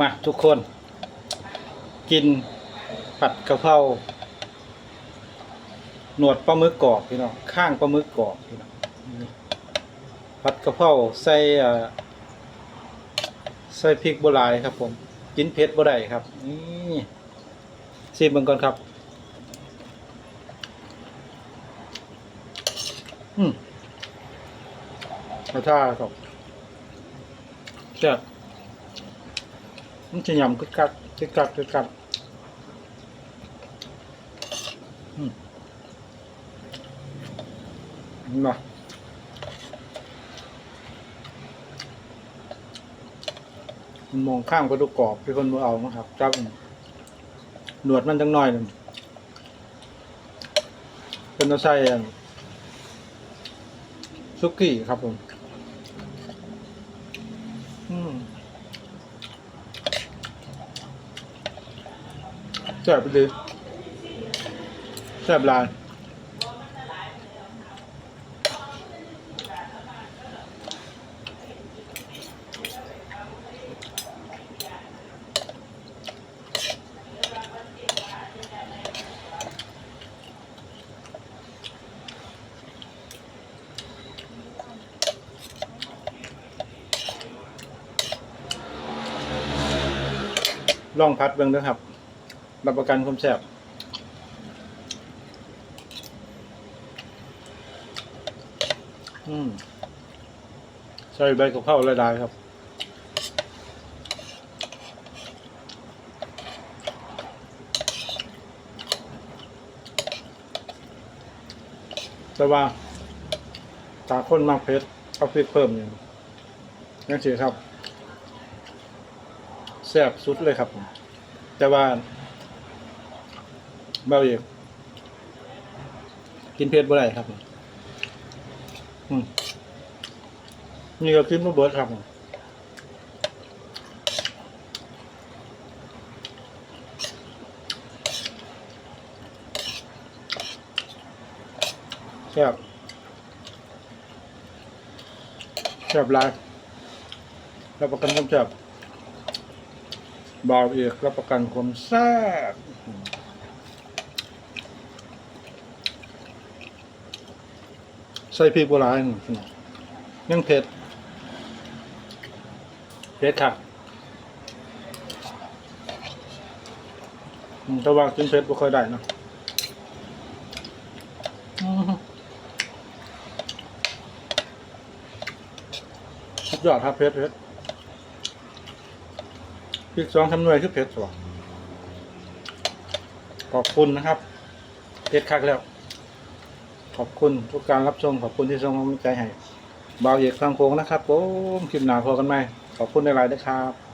มาทุกคน กินผัดกะเพราหนวดปลาหมึกกรอบพี่น้องข้างปลาหมึกกรอบพี่น้องผัดกะเพราใส่ใส่พริกโบราณครับ ผมกินเผ็ดบ่ได้ครับนี่ชิมมันก่อนครับ อืมรสชาติครับแซ่บ มันจะยำกึกกักกึกกักกึกกักมมามันมองข้ามกระดูกกรอบที่คนมือเอานะครับจับหนวดมันจังหน่อยนึงเป็นตัวใส่ซุกี้ครับผม อืม แซ่บดีแซ่บลายลองพัดเบิ่งเด้วยครับ รับประกันความแซ่บอืมใส่ใบกะเพราละลายครับแต่ว่าถ้าคนมากเผ็ดเอาพริกเพิ่มอย่างนั่นสิครับแซ่บสุดเลยครับ แต่ว่า เบาเอกกินเผ็ดบ่ได้ครับนี่ก็กินบ่เบิดครับแซ่บแซ่บลายรับประกันความแซ่บบาวเอกรับประกันความแซ่บ ใส่พริกโบราณยังเผ็ดเผ็ดค่ะอืมแต่ว่ากินเผ็ดบ่ค่อยได้เนอะอื้อหือสุดยอดครับเผ็ดเผ็ดพริกสองทำหน่วยคือเผ็ดสวะขอบคุณนะครับเผ็ดคักแล้ว ขอบคุณทุกการรับชมขอบคุณที่ส่งกำลังใจให้บ่าวเอกทางโค้งนะครับผมคลิปหนาพอกันไหมขอบคุณในไลน์ด้วยครับ